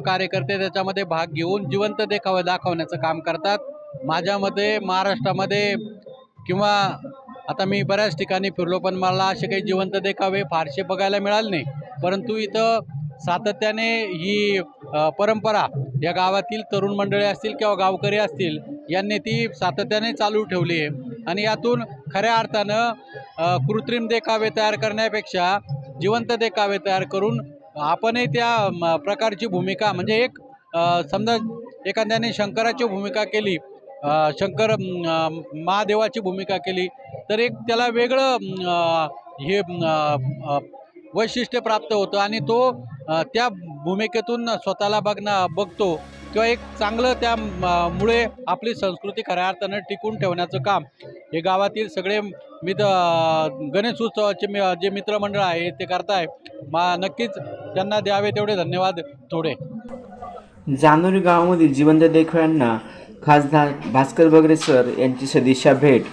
कार्यकर्ते त्याच्यामध्ये भाग घेऊन जिवंत देखावे दाखवण्याचं काम करतात. माझ्या मते महाराष्ट्रामध्ये किंवा आता मी बऱ्याच ठिकाणी फिरलो पण मला असे काही जिवंत देखावे फारसे बघायला मिळाले नाही. परंतु इथं सातत्याने ही परंपरा या गावातील तरुण मंडळी असतील किंवा गावकरी असतील यांनी ती सातत्याने चालू ठेवली आहे. आणि यातून खऱ्या अर्थानं कृत्रिम देखावे तयार करण्यापेक्षा जिवंत देखावे तयार करून आपणही त्या म, प्रकारची भूमिका म्हणजे एक समजा एखाद्याने शंकराची भूमिका केली शंकर महादेवाची भूमिका केली तर एक त्याला वेगळं हे वैशिष्ट्य प्राप्त होतं आणि तो त्या भूमिकेतून स्वतःला बघणं बघतो. किंवा एक चांगलं त्या मुळे आपली संस्कृती खऱ्या अर्थानं टिकून ठेवण्याचं काम. हे गावातील सगळे मित्र गणेश उत्सवाचे मी जे मित्रमंडळ आहे ते करताय. मा नक्कीच त्यांना द्यावे तेवढे धन्यवाद थोडे. जानोरी गावामधील जिवंत देखव्यांना खासदार भास्कर बगरे सर यांची सदिच्छा भेट.